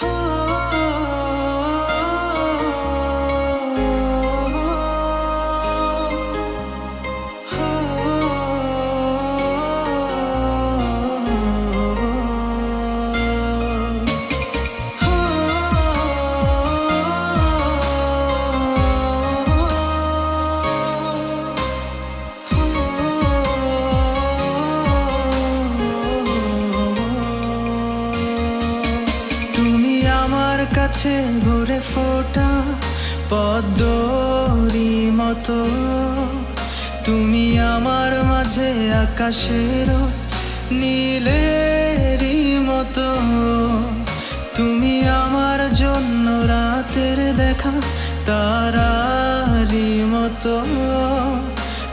তুমি কাছে ভরে ফোটা পদ্মরি মতো। তুমি আমার মাঝে আকাশের নীলেরই মতো। তুমি আমার জন্য রাতের দেখা তারারি মতো।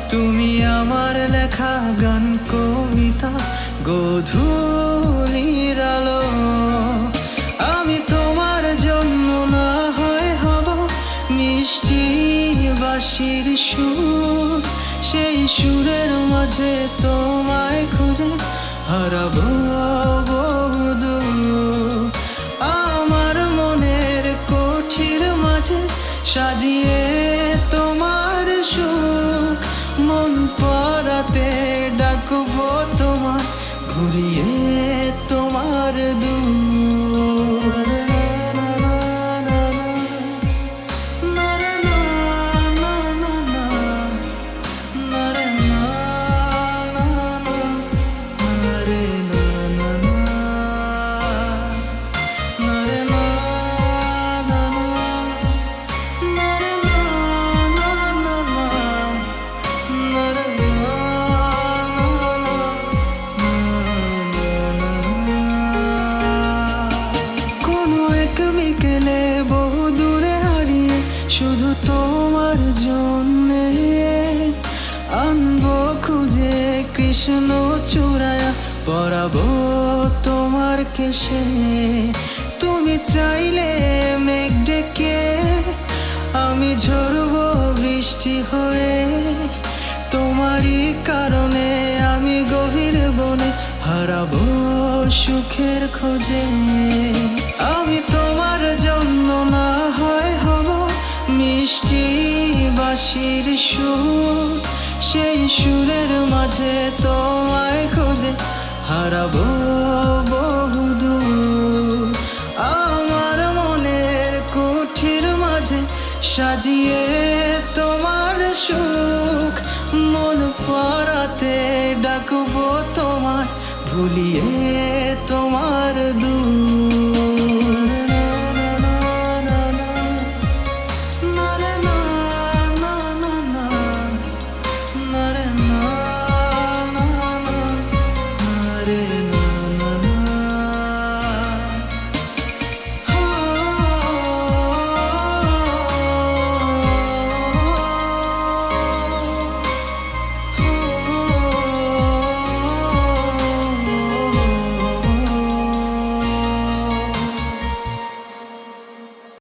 তুমি আমার লেখা গান, কবিতা গধূলির মিষ্টি বাসির সুর, সেই সুরের মাঝে তোমায় খুঁজে হারাবো আমার মনের কঠির মাঝে সাজিয়ে তোমার সুখ, মন পরাতে ডাকবো তোমার ভুলিয়ে আনব খুঁজে কৃষ্ণ চূড়ায়া, পরাবো তোমার কেশে। তুমি চাইলে মেঘ ডেকে আমি ঝরবো বৃষ্টি হয়ে। তোমারই কারণে আমি গভীর বনে হারাবো সুখের খোঁজে। আমি তোমার বাসির সুর, সেই সুরের মাঝে তোমায় খোঁজে হারাবো বহুদূর আমার মনের কুঠির মাঝে সাজিয়ে তোমার সুখ, মন পরাতে ডাকবো তোমার ভুলিয়ে তোমার দূর